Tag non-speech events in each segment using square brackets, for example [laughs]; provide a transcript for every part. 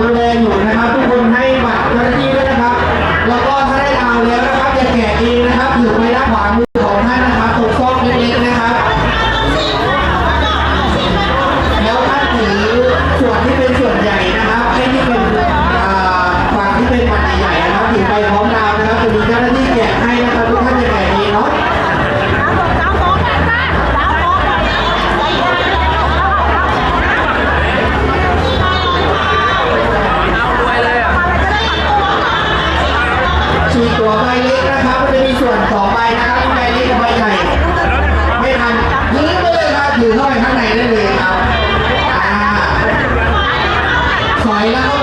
Superman 来啦 [laughs]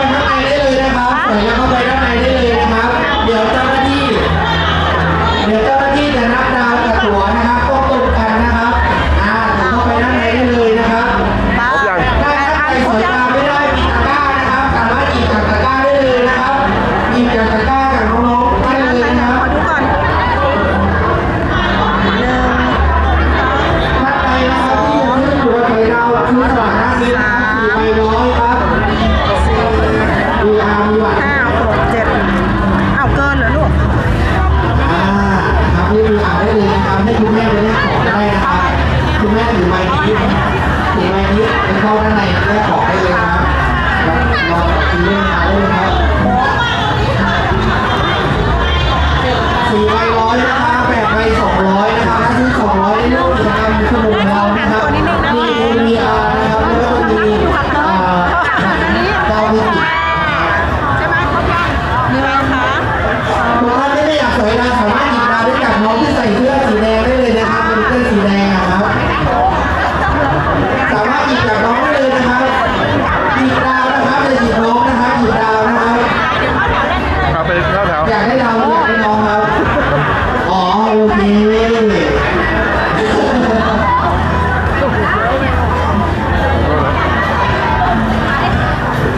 ขอเลี้ยงสามชั่วโมง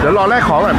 ี๋ยวรอแรกของก่อน